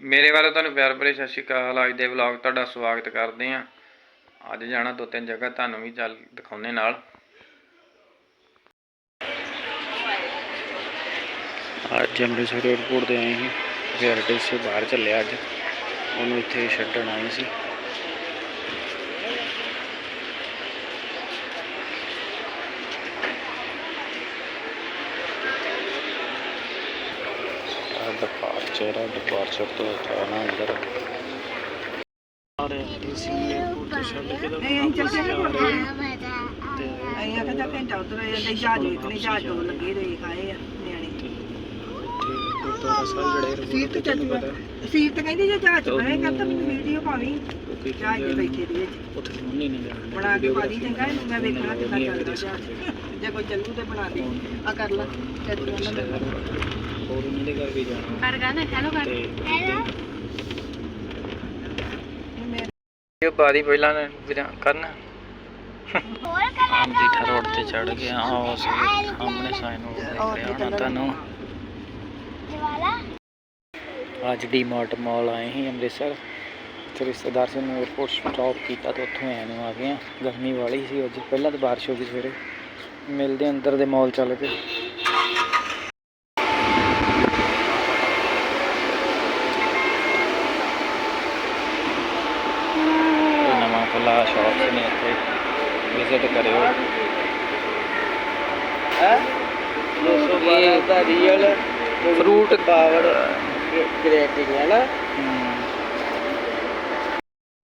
ਮੇਰੇ ਵੱਲੋਂ ਤੁਹਾਨੂੰ ਪਿਆਰ ਭਰੀ ਸਤਿ ਸ਼੍ਰੀ ਅਕਾਲ। ਅੱਜ ਦੇ ਵਲੌਗ ਤੁਹਾਡਾ ਸਵਾਗਤ ਕਰਦੇ ਹਾਂ। ਅੱਜ ਜਾਣਾ ਦੋ ਤਿੰਨ ਜਗ੍ਹਾ, ਤੁਹਾਨੂੰ ਵੀ ਚੱਲ ਦਿਖਾਉਣੇ ਨਾਲ। ਅੱਜ ਅੰਮ੍ਰਿਤਸਰ ਏਅਰਪੋਰਟ ਤੇ ਆਏ ਸੀ। ਫੇਅਰਟੇਲ ਸੇ ਬਾਹਰ ਚੱਲਿਆ ਅੱਜ। ਉਹਨੂੰ ਇੱਥੇ ਛੱਡਣ ਆਏ ਸੀ। ਡਿਪਾਰਚਰ ਆ ਡਿਪਾਰਚਰ ਤੋਂ ਜਾਣਾ ਅੰਦਰ। ਆ ਰਹੇ ਡੀਸੀ ਏਅਰਪੋਰਟ ਤੋਂ ਛੱਡ ਕੇ ਤਾਂ ਨਹੀਂ, ਅਸੀਂ ਚੱਲ ਕੇ ਵਾਪਸ ਨਹੀਂ ਜਾ ਰਹੇ ਤੇ ਅਸੀਂ ਆਖਿਆ ਚੱਲ ਘੰਟਾ ਉਧਰ ਜਾਂਦੇ ਜਹਾਜ਼ ਵੇਖਣੇ ਜਹਾਜ਼ ਤੋਂ ਲੱਗੇ ਦੇ ਖਾਏ ਆ ਨਿਆਣੇ। ਠੀਕ ਗੁਰਦੁਆਰਾ ਸਾਹਿਬ ਜਿਹੜੇ ਸੀਟ ਤੇ ਚੱਲ ਸੀਟ ਤੇ ਕਹਿੰਦੀ ਜੇ ਜਹਾਜ਼ ਮੈਨੂੰ ਵੀਡੀਓ ਪਾਵੀਂ। ਜਹਾਜ਼ ਤੇ ਬੈਠੇ ਦੀ ਵਿੱਚ ਉੱਥੇ ਫੋਨ ਨਹੀਂ ਨਾ ਬਣਾ ਕੇ ਪਾ ਦੀ ਚੰਗਾ ਇਹਨੂੰ ਮੈਂ ਵੇਖਣਾ ਕਿੱਦਾਂ ਚੱਲਦਾ ਜਹਾਜ਼ ਜੇ। ਕੋਈ ਚੱਲੂ ਤੇ ਬਣਾ ਦੇ। ਆ ਕਰ ਲਾ। ਚੱਲ ਉਹਨਾਂ ਦਾ ਹੋਰ ਉਹਨਾਂ ਦੇ ਘਰ ਵੀ ਜਾਣਾ। ਕਰ ਗਾ ਨਾ ਹੈਲੋ ਕਰ ਤੇ ਮੈਂ ਇਹ ਬਾਦੀ ਪਹਿਲਾਂ ਨੇ ਵੀਰਾਂ ਕਰਨ। ਆਮ ਜੀਠਾ ਰੋਡ ਤੇ ਚੜ ਗਏ ਆ ਉਸ ਸਾਹਮਣੇ ਸਾਈਨ ਹੋ ਰਿਹਾ ਹੋਣਾ ਤੁਹਾਨੂੰ। ਅੱਜ ਡੀ ਮਾਰਟ ਮਾਲ ਆਏ ਸੀ ਅੰਮ੍ਰਿਤਸਰ। ਤੇ ਰਿਸ਼ਤੇਦਾਰ ਸੀ ਨੂੰ 에어ਪੋਰਟ ਸਟਾਪ ਕੀਤਾ ਤੇ ਉੱਥੋਂ ਆਏ ਨੂੰ ਆ ਗਏ ਆ। ਗਰਮੀ ਵਾਲੀ ਸੀ ਅੱਜ। ਪਹਿਲਾਂ ਤਾਂ ਬਾਰਿਸ਼ ਹੋ ਗਈ ਸਵੇਰੇ। ਮਿਲਦੇ ਅੰਦਰ ਦੇ ਮਾਲ ਚੱਲ ਕੇ। ਖੁੱਲਾ ਸ਼ਾਪਸ ਨੇ ਇੱਥੇ ਵਿਜ਼ਿਟ ਕਰਿਓ। ਇਹ ਦਾ ਰੀਅਲ ਫਰੂਟ ਪਾਵਰ ਗ੍ਰੇਟਿੰਗ ਹੈ ਨਾ।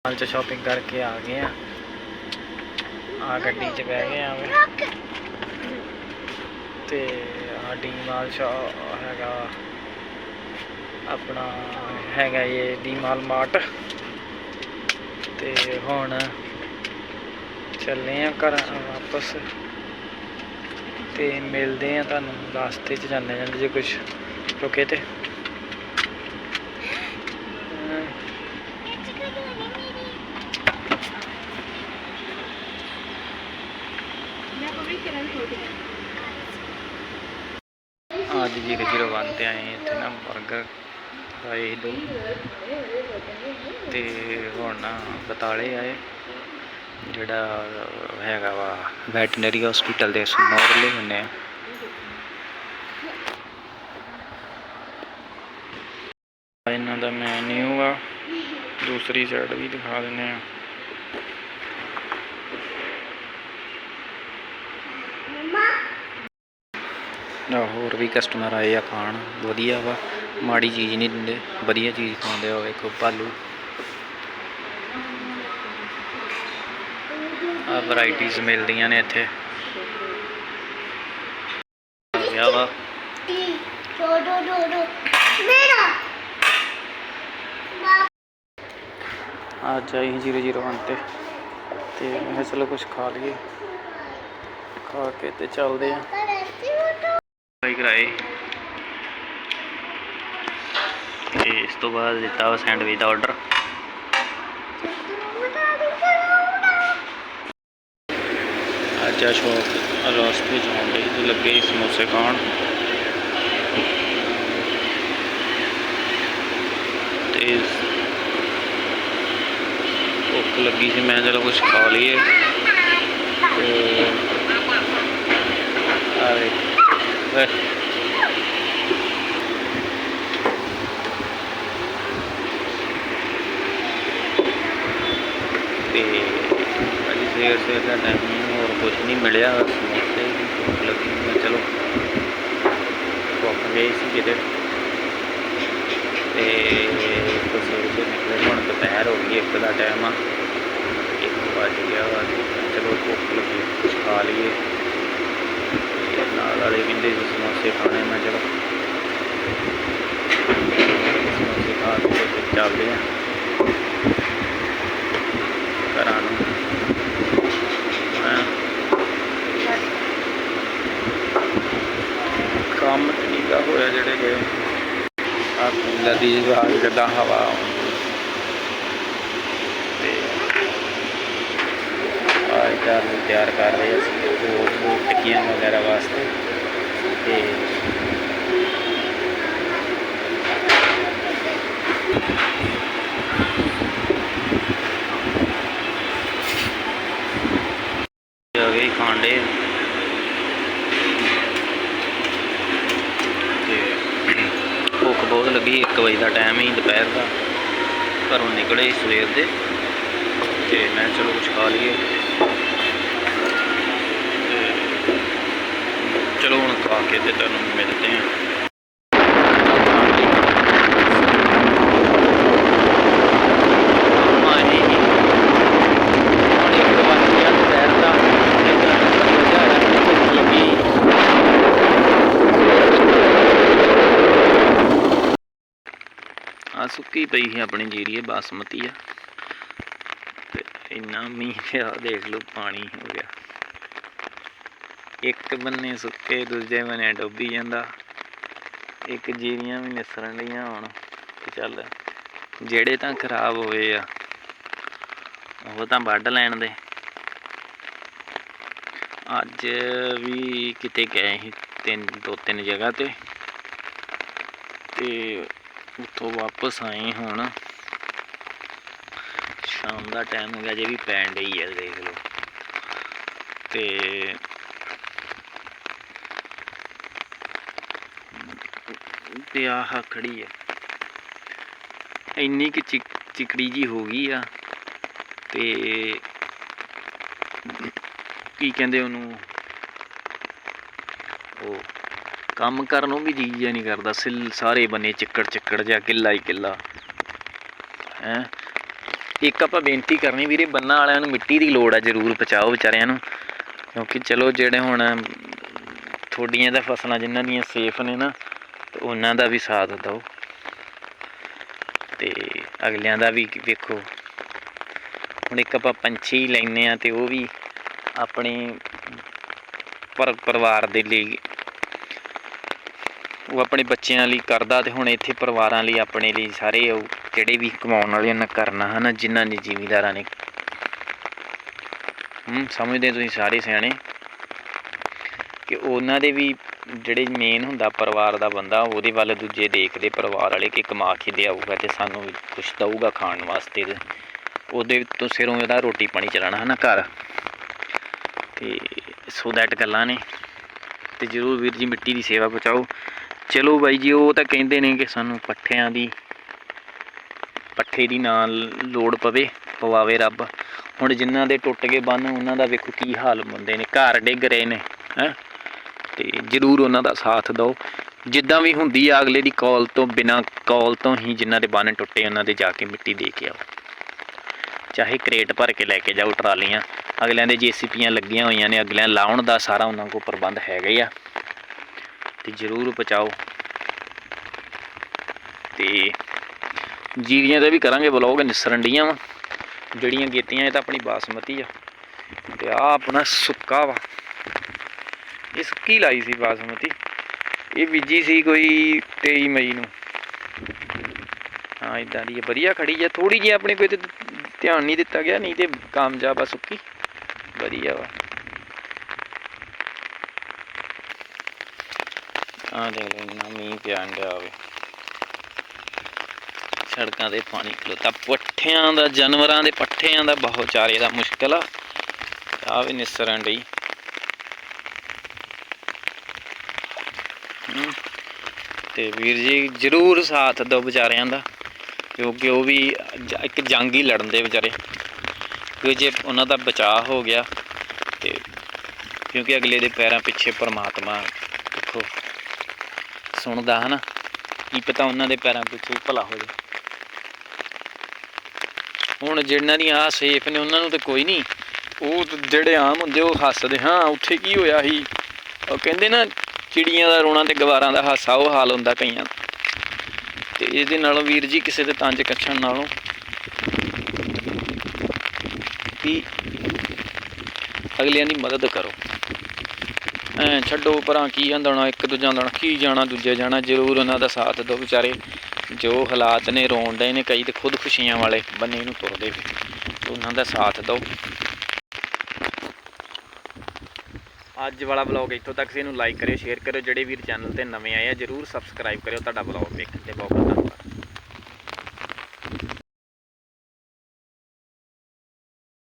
ਮਾਲ ਚ ਸ਼ਾਪਿੰਗ ਕਰਕੇ ਆ ਗਏ ਆ। ਆ ਗੱਡੀ ਚ ਬਹਿ ਗਏ ਆ ਵੀ। ਤੇ ਆ ਡੀ ਮਾਲ ਸ਼ਾ ਹੈਗਾ ਆਪਣਾ ਹੈਗਾ ਇਹ ਡੀ ਮਾਲ ਮਾਰਟ ਤੇ ਹੁਣ ਚੱਲੇ ਆ ਘਰ ਵਾਪਸ ਤੇ ਮਿਲਦੇ ਆ ਤੁਹਾਨੂੰ ਰਸਤੇ 'ਚ ਜਾਂਦੇ ਜਾਂਦੇ ਜੇ ਕੁਝ ਰੁਕੇ ਤੇ। ਅੱਜ ਜੀਰੋ ਜੀਰੋ ਤੇ ਆਏ ਇੱਥੇ ਨਾ 버ਗਰ ਖਾਏ ਦੋ। ਤੇ ਹੁਣ ਬਤਾਲੇ ਆਏ। ਜਿਹੜਾ ਹੈਗਾ ਵਾ ਵੈਟਰਨਰੀ ਹਸਪੀਟਲ ਦੇ ਸਨੋਰਲੇ ਹੁੰਨੇ ਆ। ਇਹਨਾਂ ਦਾ ਮੈਨੂ ਆ। ਦੂਸਰੀ ਸਾਈਡ ਵੀ ਦਿਖਾ ਦਿੰਦੇ ਆ ਨਾ ਹੋਰ ਵੀ ਕਸਟਮਰ ਆਏ ਆ ਖਾਣ, ਵਧੀਆ ਵਾ। ਮਾੜੀ ਚੀਜ਼ ਨਹੀਂ ਦਿੰਦੇ, ਵਧੀਆ ਚੀਜ਼ ਖਵਾਉਂਦੇ ਆ ਵੇਖੋ ਭਾਲੂ ਆ ਵੈਰਾਈਟੀਆਂ ਮਿਲਦੀਆਂ ਨੇ ਇੱਥੇ। ਆ ਗਿਆ ਵਾ ਅੱਜ ਆਈ ਜੀਰੋ ਜੀਰੋ ਵਨ ਤੇ। ਤੇ ਮੈਂ ਚਲੋ ਕੁਝ ਖਾ ਲਈਏ। ਖਾ ਕੇ ਤੇ ਚੱਲਦੇ ਆ। ਬਾਈ ਕਰਾਏ। ਤੇ ਇਸ ਤੋਂ ਬਾਅਦ ਦਿੱਤਾ ਸੈਂਡਵਿਚ ਦਾ ਆਰਡਰ ਅੱਜ ਆ ਸ਼ੌਪ ਰਸਤੇ ਚ ਆਉਂਦੇ ਤੇ ਲੱਗੇ ਸਮੋਸੇ ਖਾਣ। ਤੇ ਭੁੱਖ ਲੱਗੀ ਸੀ, ਮੈਂ ਚਲੋ ਕੁਝ ਖਾ ਲਈਏ। ਤੇ ਆ ਵੇ ਤੇ ਅੱਜ ਸਵੇਰ ਸਵੇਰ ਦਾ ਟਾਈਮ ਹੋਰ ਕੁਝ ਨਹੀਂ ਮਿਲਿਆ ਸਮੋਸੇ ਭੁੱਖ ਲੱਗੀ ਮੈਂ ਚਲੋ। ਭੁੱਖ ਗਈ ਸੀ ਕਿਤੇ। ਤੇ ਕੁਝ ਸਵੇਰ ਨਿਕਲੇ, ਹੁਣ ਦੁਪਹਿਰ ਹੋ ਗਈ, ਇੱਕ ਦਾ ਟਾਈਮ ਆ। ਇੱਕ ਵੱਜ ਗਿਆ ਵਾ। ਚਲੋ ਭੁੱਖ ਲੱਗੀ ਕੁਝ ਖਾ ਲਈਏ। ਨਾਲ ਵਾਲੇ ਕਹਿੰਦੇ ਸੀ ਸਮੋਸੇ ਖਾਣੇ ਮੈਂ ਚਲੋ ਸਮੋਸੇ ਖਾ ਕੇ ਤੇ ਫਿਰ ਚੱਲਦੇ ਆ ਘਰਾਂ ਨੂੰ ਹੈਂ। ਕੰਮ ਤਰੀਕਾ ਹੋਇਆ ਜਿਹੜੇ ਗਏ ਆ ਕੂਲਰ ਦੀ ਜਵਾਬ ਕਿੱਦਾਂ ਹਵਾ ਆਉਂਦੀ ਤੇ ਆ ਚਾਰ ਨੂੰ ਤਿਆਰ ਕਰ ਰਹੇ ਅਸੀਂ ਹੋਰ ਹੋਰ ਟਿੱਕੀਆਂ ਵਗੈਰਾ ਵਾਸਤੇ ਤੇ ਆ ਗਏ ਖਾਂਡੇ। ਤੇ ਭੁੱਖ ਬਹੁਤ ਲੱਗੀ 1 ਵਜੇ ਦਾ ਟਾਈਮ ਹੀ ਦੁਪਹਿਰ ਦਾ। ਘਰੋਂ ਨਿਕਲੇ ਸਵੇਰ ਦੇ। ਤੇ ਮੈਂ ਚਲੋ ਕੁਛ ਖਾ ਲਈਏ। ਖਾ ਕੇ ਤੇ ਤੁਹਾਨੂੰ ਮਿਲਦੇ ਹਾਂ। ਹੈ ਆ ਸੁੱਕੀ ਪਈ ਸੀ ਆਪਣੀ ਜੀਰੀ ਇਹ ਬਾਸਮਤੀ ਆ। ਤੇ ਇੰਨਾ ਮੀਂਹ ਪਿਆ ਦੇਖ ਲਓ ਪਾਣੀ ਹੋ ਗਿਆ। ਇੱਕ ਬੰਨੇ ਸੁੱਕੇ, ਦੂਜੇ ਬੰਨੇ ਡੁੱਬੀ ਜਾਂਦਾ। ਇੱਕ ਜੀਰੀਆਂ ਵੀ ਨਿਸਰਨ ਲੀਆਂ ਹੁਣ। ਤੇ ਚੱਲ, ਜਿਹੜੇ ਤਾਂ ਖਰਾਬ ਹੋਏ ਆ, ਉਹ ਤਾਂ ਵੱਢ ਲੈਣ ਦੇ। ਅੱਜ ਵੀ ਕਿਤੇ ਗਏ ਸੀ ਤਿੰਨ, ਦੋ ਤਿੰਨ ਜਗ੍ਹਾ ਤੇ। ਤੇ ਉੱਥੋਂ ਵਾਪਸ ਆਏ ਹੁਣ। ਸ਼ਾਮ ਦਾ ਟਾਈਮ ਹੋ ਗਿਆ ਜੇ ਵੀ ਪੈਣ ਡਈ ਆ, ਦੇਖ ਲਓ। ਤੇ ਤੇ ਆਹ ਖੜੀ ਹੈ। ਇੰਨੀ ਕਿ ਚਿਕੜੀ ਜੀ ਹੋ ਗਈ ਆ ਤੇ ਕੀ ਕਹਿੰਦੇ ਉਹਨੂੰ? ਉਹ ਕੰਮ ਕਰਨ ਨੂੰ ਵੀ ਜੀ ਜਿਹਾ ਨਹੀਂ ਕਰਦਾ। ਸਿਲ, ਸਾਰੇ ਬੰਨੇ ਚਿੱਕੜ ਚਿੱਕੜ ਜਿਹਾ, ਕਿੱਲਾ ਹੀ ਕਿੱਲਾ। ਹੈ? ਇੱਕ ਆਪਾਂ ਬੇਨਤੀ ਕਰਨੀ ਵੀਰੇ, ਬੰਨਾ ਵਾਲਿਆਂ ਨੂੰ ਮਿੱਟੀ ਦੀ ਲੋੜ ਆ, ਜ਼ਰੂਰ ਪਹੁੰਚਾਓ ਵਿਚਾਰਿਆਂ ਨੂੰ। ਕਿਉਂਕਿ ਚਲੋ ਜਿਹੜੇ ਹੁਣ ਥੋਡੀਆਂ ਦਾ ਫਸਲਾਂ ਜਿਨ੍ਹਾਂ ਦੀਆਂ ਸੇਫ ਨੇ ਨਾ ਤੇ ਉਹਨਾਂ ਦਾ ਵੀ ਸਾਥ ਦਿਓ। ਤੇ ਅਗਲਿਆਂ ਦਾ ਵੀ ਵੇਖੋ। ਹੁਣ ਇੱਕ ਆਪਾਂ ਪੰਛੀ ਲੈਨੇ ਆ ਤੇ ਉਹ ਵੀ ਆਪਣੇ ਪਰ ਪਰਿਵਾਰ ਦੇ ਲਈ ਉਹ ਆਪਣੇ ਬੱਚਿਆਂ ਲਈ ਕਰਦਾ ਤੇ ਹੁਣ ਇੱਥੇ ਪਰਿਵਾਰਾਂ ਲਈ ਆਪਣੇ ਲਈ ਸਾਰੇ ਉਹ ਜਿਹੜੇ ਵੀ ਕਮਾਉਣ ਵਾਲੇ ਉਹਨਾਂ ਕਰਨਾ ਹਨਾ, ਜਿਨ੍ਹਾਂ ਨੇ ਜਿਮੀਦਾਰਾਂ ਨੇ। ਹੂੰ, ਸਮਝਦੇ ਤੁਸੀਂ ਸਾਰੇ ਸਿਆਣੇ? ਕਿ ਉਹਨਾਂ ਦੇ ਵੀ ਜਿਹੜੇ ਮੇਨ ਹੁੰਦਾ ਪਰਿਵਾਰ ਦਾ ਬੰਦਾ, ਉਹਦੇ ਵੱਲ ਦੂਜੇ ਦੇਖਦੇ, ਪਰਿਵਾਰ ਵਾਲੇ ਕਿ ਕਮਾ ਕੇ ਲਿਆਊਗਾ ਤੇ ਸਾਨੂੰ ਵੀ ਕੁਛ ਦਊਗਾ ਖਾਣ ਵਾਸਤੇ ਤੇ ਉਹਦੇ ਤੋਂ ਸਿਰੋਂ ਇਹਦਾ ਰੋਟੀ ਪਾਣੀ ਚਲਾਉਣਾ ਹੈ ਨਾ ਘਰ। ਤੇ ਸੋ ਦੈਟ ਗੱਲਾਂ ਨੇ। ਤੇ ਜਰੂਰ ਵੀਰ ਜੀ ਮਿੱਟੀ ਦੀ ਸੇਵਾ ਪਹੁੰਚਾਓ ਚਲੋ ਬਾਈ ਜੀ, ਉਹ ਤਾਂ ਕਹਿੰਦੇ ਨੇ ਕਿ ਸਾਨੂੰ ਪੱਠਿਆਂ ਦੀ, ਪੱਠੇ ਦੀ ਨਾਲ ਲੋੜ ਪਵੇ, ਪਵਾਵੇ ਰੱਬ। ਹੁਣ ਜਿਨ੍ਹਾਂ ਦੇ ਟੁੱਟ ਗਏ ਬੰਨ, ਉਹਨਾਂ ਦਾ ਵੇਖੋ ਕੀ ਹਾਲ ਹੁੰਦੇ ਨੇ। ਘਰ ਡਿੱਗ ਰਹੇ ਨੇ, ਹੈ? ਤੇ ਜਰੂਰ ਉਹਨਾਂ ਦਾ ਸਾਥ ਦਿਓ। ਜਿੱਦਾਂ ਵੀ ਹੁੰਦੀ ਆ, ਅਗਲੇ ਦੀ ਕਾਲ ਤੋਂ ਬਿਨਾ, ਕਾਲ ਤੋਂ ਹੀ ਜਿਨ੍ਹਾਂ ਦੇ ਬੰਨ ਟੁੱਟੇ, ਉਹਨਾਂ ਦੇ ਜਾ ਕੇ ਮਿੱਟੀ ਦੇ ਕੇ ਆਓ। ਚਾਹੇ ਕਰੇਟ ਭਰ ਕੇ ਲੈ ਕੇ ਜਾਓ ਟਰਾਲੀਆਂ, ਅਗਲਿਆਂ ਦੇ ਜੀਸੀਪੀਆਂ ਲੱਗੀਆਂ ਹੋਈਆਂ ਨੇ, ਅਗਲਿਆਂ ਲਾਉਣ ਦਾ ਸਾਰਾ ਉਹਨਾਂ ਕੋਲ ਪ੍ਰਬੰਧ ਹੈਗਾ ਹੀ ਆ। ਤੇ ਜਰੂਰ ਪਹੁੰਚਾਓ ਤੇ ਜੀਰੀਆਂ ਦਾ ਵੀ ਕਰਾਂਗੇ ਬਲੌਗ ਨਿਸਰਨ ਡੀਆਂ ਵਾ। ਜਿਹੜੀਆਂ ਗੇਤੀਆਂ, ਇਹ ਤਾਂ ਆਪਣੀ ਬਾਸਮਤੀ ਆ। ਤੇ ਆ ਆਪਣਾ ਸੁੱਕਾ ਵਾ। ਇਹ ਸੁੱਕੀ ਲਾਈ ਸੀ ਬਾਸਮਤੀ? ਇਹ ਬੀਜੀ ਸੀ ਕੋਈ 23 ਮਈ ਨੂੰ। ਹਾਂ ਇਦਾਂ ਦੀ ਹੈ ਵਧੀਆ ਖੜੀ ਆ। ਥੋੜੀ ਜਿਹੀ ਆਪਣੇ ਕੋਈ ਤੇ ਧਿਆਨ ਨਹੀਂ ਦਿੱਤਾ ਗਿਆ, ਨਹੀਂ ਤੇ ਕਾਮਯਾਬ ਆ ਸੁੱਕੀ। ਵਧੀਆ ਵਾ। ਆ ਦੇਖ ਲਓ, ਇੰਨਾ ਮੀਂਹ ਪਿਆਣ ਡਿਆ ਹੋਵੇ। ਸੜਕਾਂ ਤੇ ਪਾਣੀ ਖਲੋਤਾ। ਪੱਠਿਆਂ ਦਾ, ਜਾਨਵਰਾਂ ਦੇ ਪੱਠਿਆਂ ਦਾ ਬਹੁਤ ਚਾਰੇ ਦਾ ਮੁਸ਼ਕਲ ਆ। ਆ ਵੀ ਨਿਸਰਨ ਡਈ। ਤੇ ਵੀਰ ਜੀ ਜਰੂਰ ਸਾਥ ਦਿਓ ਵਿਚਾਰਿਆਂ ਦਾ, ਕਿਉਂਕਿ ਉਹ ਵੀ ਇੱਕ ਜੰਗ ਹੀ ਲੜਨ ਦੇ ਵਿਚਾਰੇ। ਕਿ ਜੇ ਉਹਨਾਂ ਦਾ ਬਚਾਅ ਹੋ ਗਿਆ ਤੇ ਕਿਉਂਕਿ ਅਗਲੇ ਦੇ ਪੈਰਾਂ ਪਿੱਛੇ ਪਰਮਾਤਮਾ ਦੇਖੋ, ਸੁਣਦਾ ਹਨਾ, ਕੀ ਪਤਾ ਉਹਨਾਂ ਦੇ ਪੈਰਾਂ ਪਿੱਛੇ ਭਲਾ ਹੋ ਜਾਵੇ ਹੁਣ ਜਿਹਨਾਂ ਦੀ ਆ ਸੇਫ ਨੇ, ਉਹਨਾਂ ਨੂੰ ਤੇ ਕੋਈ ਨਹੀਂ। ਉਹ ਜਿਹੜੇ ਆਮ ਹੁੰਦੇ, ਉਹ ਹੱਸਦੇ, ਹਾਂ, ਉੱਥੇ ਕੀ ਹੋਇਆ ਸੀ? ਉਹ ਕਹਿੰਦੇ ਨਾ ਚਿੜੀਆਂ ਦਾ, ਰੋਣਾ ਤੇ ਗਵਾਰਾਂ ਦਾ ਹਾਸਾ, ਉਹ ਹਾਲ ਹੁੰਦਾ ਕਈਆਂ ਦਾ। ਤੇ ਇਹਦੇ ਨਾਲੋਂ ਵੀਰ ਜੀ ਕਿਸੇ ਦੇ ਤੰਜ ਕੱਛਣ ਨਾਲੋਂ ਵੀ ਅਗਲਿਆਂ ਦੀ ਮਦਦ ਕਰੋ। ਐ ਛੱਡੋ ਪਰਾਂ ਕੀ ਜਾਂਦਾ ਹੋਣਾ ਇੱਕ ਦੂਜਾ ਦਾ ਕੀ ਜਾਣਾ, ਦੂਜੇ ਜਾਣਾ, ਜ਼ਰੂਰ ਉਹਨਾਂ ਦਾ ਸਾਥ ਦਿਓ ਵਿਚਾਰੇ। ਜੋ ਹਾਲਾਤ ਨੇ ਰੋਣ ਡਏ ਨੇ, ਕਈ ਤੇ ਖੁਦਕੁਸ਼ੀਆਂ ਵਾਲੇ ਬੰਨੇ ਨੂੰ ਤੁਰਦੇ ਵੀ ਉਹਨਾਂ ਦਾ ਸਾਥ ਦਿਓ। ਅੱਜ ਵਾਲਾ ਵਲੌਗ ਇੱਥੋਂ ਤੱਕ ਸੀ, ਇਹਨੂੰ ਲਾਈਕ ਕਰਿਓ ਸ਼ੇਅਰ ਕਰਿਓ, ਜਿਹੜੇ ਵੀਰ ਚੈਨਲ ਤੇ ਨਵੇਂ ਆਏ ਆ, ਜਰੂਰ ਸਬਸਕ੍ਰਾਈਬ ਕਰਿਓ, ਤੁਹਾਡਾ ਵਲੌਗ ਦੇਖਣ ਤੇ ਬਹੁਤ ਬਹੁਤ